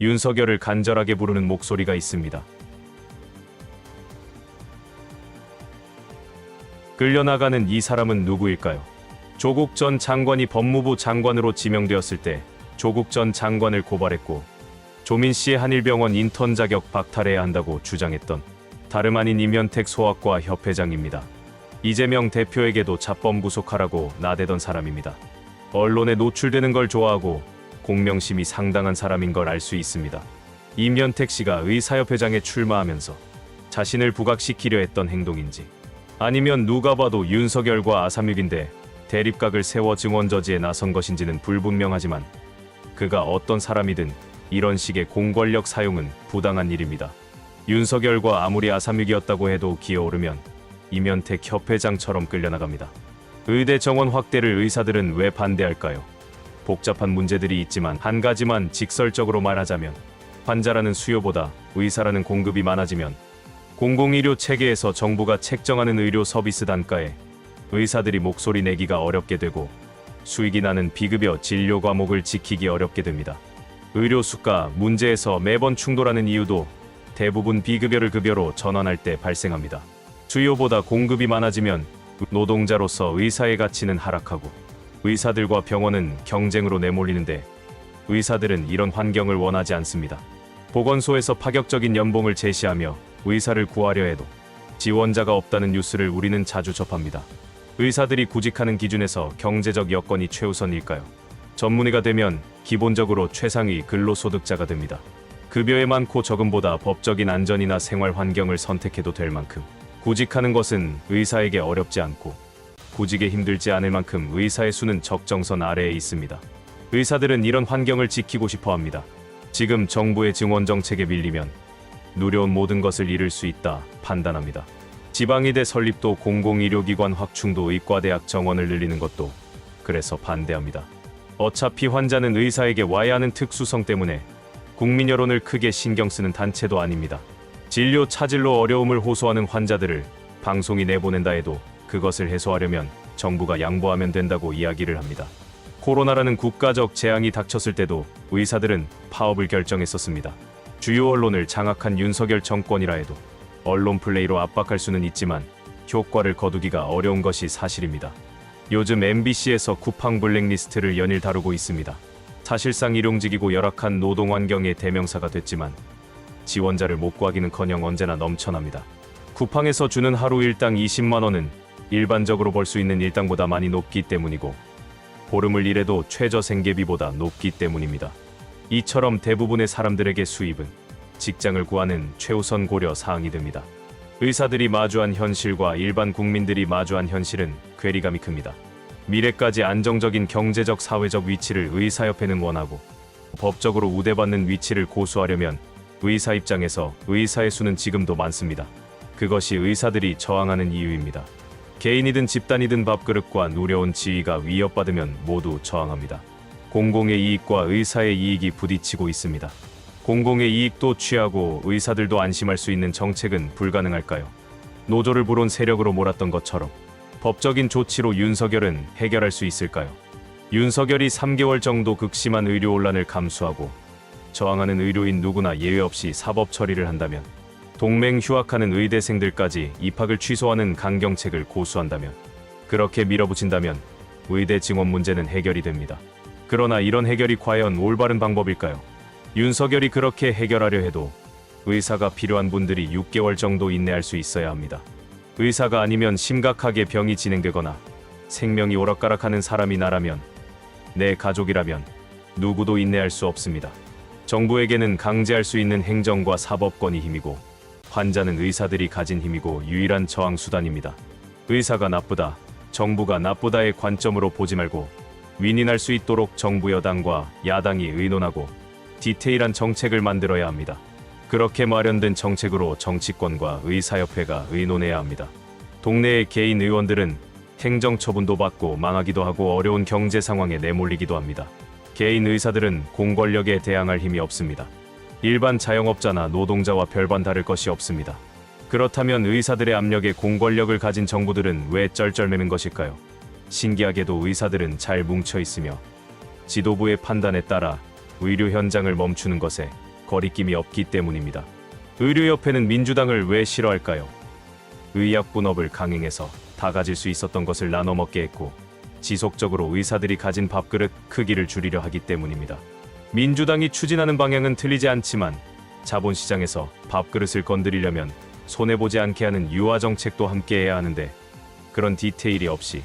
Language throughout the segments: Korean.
윤석열을 간절하게 부르는 목소리가 있습니다. 끌려나가는 이 사람은 누구일까요? 조국 전 장관이 법무부 장관으로 지명되었을 때 조국 전 장관을 고발했고 조민 씨의 한일병원 인턴 자격 박탈해야 한다고 주장했던 다름 아닌 임현택 소아과 협회장입니다. 이재명 대표에게도 자범 구속하라고 나대던 사람입니다. 언론에 노출되는 걸 좋아하고 공명심이 상당한 사람인 걸 알 수 있습니다. 임현택 씨가 의사협회장에 출마하면서 자신을 부각시키려 했던 행동인지 아니면 누가 봐도 윤석열과 아삼육인데 대립각을 세워 증언 저지에 나선 것인지는 불분명하지만 그가 어떤 사람이든 이런 식의 공권력 사용은 부당한 일입니다. 윤석열과 아무리 아삼육이었다고 해도 기어오르면 임현택 협회장처럼 끌려나갑니다. 의대 정원 확대를 의사들은 왜 반대할까요? 복잡한 문제들이 있지만 한 가지만 직설적으로 말하자면 환자라는 수요보다 의사라는 공급이 많아지면 공공의료 체계에서 정부가 책정하는 의료 서비스 단가에 의사들이 목소리 내기가 어렵게 되고 수익이 나는 비급여 진료 과목을 지키기 어렵게 됩니다. 의료 수가 문제에서 매번 충돌하는 이유도 대부분 비급여를 급여로 전환할 때 발생합니다. 수요보다 공급이 많아지면 노동자로서 의사의 가치는 하락하고 의사들과 병원은 경쟁으로 내몰리는데 의사들은 이런 환경을 원하지 않습니다. 보건소에서 파격적인 연봉을 제시하며 의사를 구하려 해도 지원자가 없다는 뉴스를 우리는 자주 접합니다. 의사들이 구직하는 기준에서 경제적 여건이 최우선일까요? 전문의가 되면 기본적으로 최상위 근로소득자가 됩니다. 급여의 많고 적음보다 법적인 안전이나 생활 환경을 선택해도 될 만큼 구직하는 것은 의사에게 어렵지 않고 구직에 힘들지 않을 만큼 의사의 수는 적정선 아래에 있습니다. 의사들은 이런 환경을 지키고 싶어 합니다. 지금 정부의 증원 정책에 밀리면 누려온 모든 것을 잃을 수 있다 판단합니다. 지방의대 설립도 공공의료기관 확충도 의과대학 정원을 늘리는 것도 그래서 반대합니다. 어차피 환자는 의사에게 와야 하는 특수성 때문에 국민 여론을 크게 신경 쓰는 단체도 아닙니다. 진료 차질로 어려움을 호소하는 환자들을 방송이 내보낸다 해도 그것을 해소하려면 정부가 양보하면 된다고 이야기를 합니다. 코로나라는 국가적 재앙이 닥쳤을 때도 의사들은 파업을 결정했었습니다. 주요 언론을 장악한 윤석열 정권이라 해도 언론 플레이로 압박할 수는 있지만 효과를 거두기가 어려운 것이 사실입니다. 요즘 MBC에서 쿠팡 블랙리스트를 연일 다루고 있습니다. 사실상 일용직이고 열악한 노동 환경의 대명사가 됐지만 지원자를 못 구하기는커녕 언제나 넘쳐납니다. 쿠팡에서 주는 하루 일당 20만 원은 일반적으로 벌 수 있는 일당보다 많이 높기 때문이고 보름을 일해도 최저 생계비보다 높기 때문입니다. 이처럼 대부분의 사람들에게 수입은 직장을 구하는 최우선 고려 사항이 됩니다. 의사들이 마주한 현실과 일반 국민들이 마주한 현실은 괴리감이 큽니다. 미래까지 안정적인 경제적 사회적 위치를 의사협회는 원하고 법적으로 우대받는 위치를 고수하려면 의사 입장에서 의사의 수는 지금도 많습니다. 그것이 의사들이 저항하는 이유입니다. 개인이든 집단이든 밥그릇과 누려온 지위가 위협받으면 모두 저항합니다. 공공의 이익과 의사의 이익이 부딪히고 있습니다. 공공의 이익도 취하고 의사들도 안심할 수 있는 정책은 불가능할까요? 노조를 불온 세력으로 몰았던 것처럼 법적인 조치로 윤석열은 해결할 수 있을까요? 윤석열이 3개월 정도 극심한 의료 혼란을 감수하고 저항하는 의료인 누구나 예외 없이 사법 처리를 한다면 동맹 휴학하는 의대생들까지 입학을 취소하는 강경책을 고수한다면 그렇게 밀어붙인다면 의대 증원 문제는 해결이 됩니다. 그러나 이런 해결이 과연 올바른 방법일까요? 윤석열이 그렇게 해결하려 해도 의사가 필요한 분들이 6개월 정도 인내할 수 있어야 합니다. 의사가 아니면 심각하게 병이 진행되거나 생명이 오락가락하는 사람이 나라면 내 가족이라면 누구도 인내할 수 없습니다. 정부에게는 강제할 수 있는 행정과 사법권이 힘이고 환자는 의사들이 가진 힘이고 유일한 저항 수단입니다. 의사가 나쁘다, 정부가 나쁘다의 관점으로 보지 말고 윈윈할 수 있도록 정부 여당과 야당이 의논하고 디테일한 정책을 만들어야 합니다. 그렇게 마련된 정책으로 정치권과 의사협회가 의논해야 합니다. 동네의 개인 의원들은 행정 처분도 받고 망하기도 하고 어려운 경제 상황에 내몰리기도 합니다. 개인 의사들은 공권력에 대항할 힘이 없습니다. 일반 자영업자나 노동자와 별반 다를 것이 없습니다. 그렇다면 의사들의 압력에 공권력을 가진 정부들은 왜 쩔쩔매는 것일까요? 신기하게도 의사들은 잘 뭉쳐 있으며 지도부의 판단에 따라 의료 현장을 멈추는 것에 거리낌이 없기 때문입니다. 의료협회는 민주당을 왜 싫어할까요? 의약분업을 강행해서 다 가질 수 있었던 것을 나눠 먹게 했고 지속적으로 의사들이 가진 밥그릇 크기를 줄이려 하기 때문입니다. 민주당이 추진하는 방향은 틀리지 않지만 자본시장에서 밥그릇을 건드리려면 손해보지 않게 하는 유화 정책도 함께 해야 하는데 그런 디테일이 없이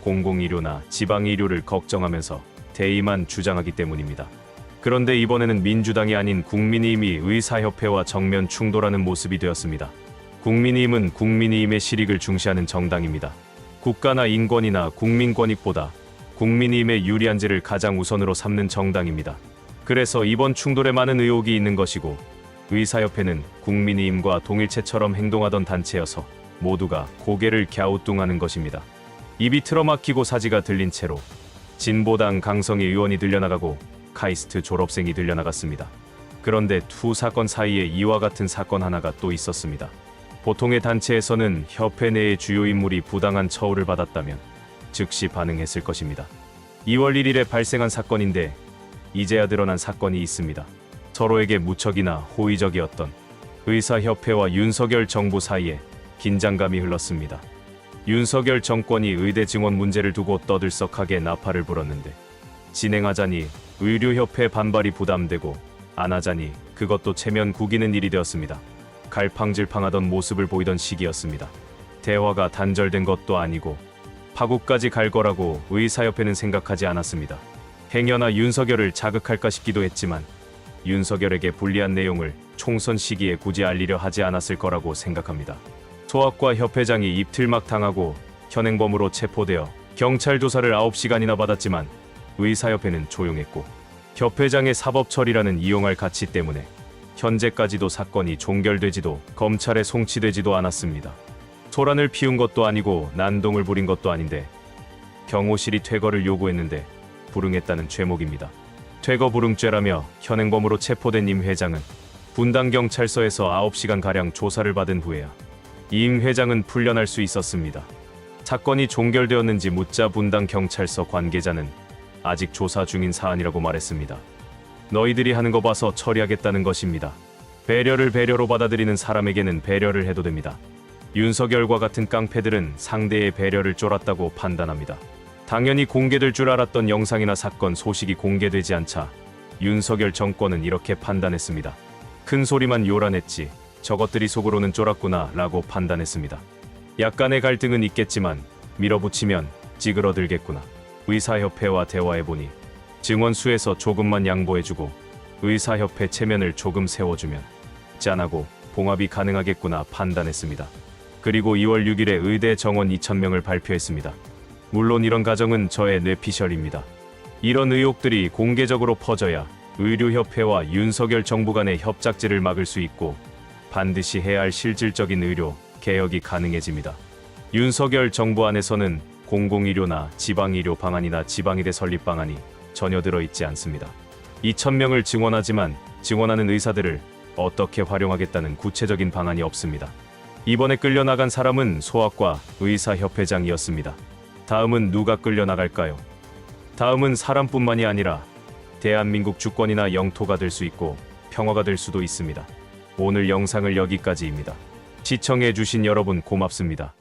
공공의료나 지방의료를 걱정하면서 대의만 주장하기 때문입니다. 그런데 이번에는 민주당이 아닌 국민의힘이 의사협회와 정면 충돌하는 모습이 되었습니다. 국민의힘은 국민의힘의 실익을 중시하는 정당입니다. 국가나 인권이나 국민 권익보다 국민의힘의 유리한지를 가장 우선으로 삼는 정당입니다. 그래서 이번 충돌에 많은 의혹이 있는 것이고 의사협회는 국민의힘과 동일체처럼 행동하던 단체여서 모두가 고개를 갸우뚱하는 것입니다. 입이 틀어막히고 사지가 들린 채로 진보당 강성희 의원이 들려나가고 카이스트 졸업생이 들려나갔습니다. 그런데 두 사건 사이에 이와 같은 사건 하나가 또 있었습니다. 보통의 단체에서는 협회 내의 주요 인물이 부당한 처우를 받았다면 즉시 반응했을 것입니다. 2월 1일에 발생한 사건인데 이제야 드러난 사건이 있습니다. 서로에게 무척이나 호의적이었던 의사협회와 윤석열 정부 사이에 긴장감이 흘렀습니다. 윤석열 정권이 의대 증원 문제를 두고 떠들썩하게 나팔을 불었는데 진행하자니 의료협회 반발이 부담되고 안 하자니 그것도 체면 구기는 일이 되었습니다. 갈팡질팡하던 모습을 보이던 시기였습니다. 대화가 단절된 것도 아니고 파국까지 갈 거라고 의사협회는 생각하지 않았습니다. 행여나 윤석열을 자극할까 싶기도 했지만 윤석열에게 불리한 내용을 총선 시기에 굳이 알리려 하지 않았을 거라고 생각합니다. 소학과 협회장이 입틀막 당하고 현행범으로 체포되어 경찰 조사를 9시간이나 받았지만 의사협회는 조용했고 협회장의 사법 처리라는 이용할 가치 때문에 현재까지도 사건이 종결되지도 검찰에 송치되지도 않았습니다. 소란을 피운 것도 아니고 난동을 부린 것도 아닌데 경호실이 퇴거를 요구했는데 불응했다는 죄목입니다. 퇴거 불응죄라며 현행범으로 체포된 임 회장은 분당 경찰서에서 9시간 가량 조사를 받은 후에야 임 회장은 풀려날 수 있었습니다. 사건이 종결되었는지 묻자 분당 경찰서 관계자는 아직 조사 중인 사안이라고 말했습니다. 너희들이 하는 거 봐서 처리하겠다는 것입니다. 배려를 배려로 받아들이는 사람에게는 배려를 해도 됩니다. 윤석열과 같은 깡패들은 상대의 배려를 쫄았다고 판단합니다. 당연히 공개될 줄 알았던 영상이나 사건 소식이 공개되지 않자 윤석열 정권은 이렇게 판단했습니다. 큰 소리만 요란했지 저것들이 속으로는 쫄았구나 라고 판단했습니다. 약간의 갈등은 있겠지만 밀어붙이면 찌그러들겠구나. 의사협회와 대화해보니 증원수에서 조금만 양보해주고 의사협회 체면을 조금 세워주면 짠하고 봉합이 가능하겠구나 판단했습니다. 그리고 2월 6일에 의대 정원 2,000명을 발표했습니다. 물론 이런 가정은 저의 뇌피셜입니다. 이런 의혹들이 공개적으로 퍼져야 의료협회와 윤석열 정부 간의 협작지를 막을 수 있고 반드시 해야 할 실질적인 의료 개혁이 가능해집니다. 윤석열 정부 안에서는 공공의료나 지방의료 방안이나 지방의대 설립 방안이 전혀 들어있지 않습니다. 2,000명을 증원하지만 증원하는 의사들을 어떻게 활용하겠다는 구체적인 방안이 없습니다. 이번에 끌려나간 사람은 소아과 의사협회장이었습니다. 다음은 누가 끌려나갈까요? 다음은 사람뿐만이 아니라 대한민국 주권이나 영토가 될 수 있고 평화가 될 수도 있습니다. 오늘 영상을 여기까지입니다. 시청해주신 여러분 고맙습니다.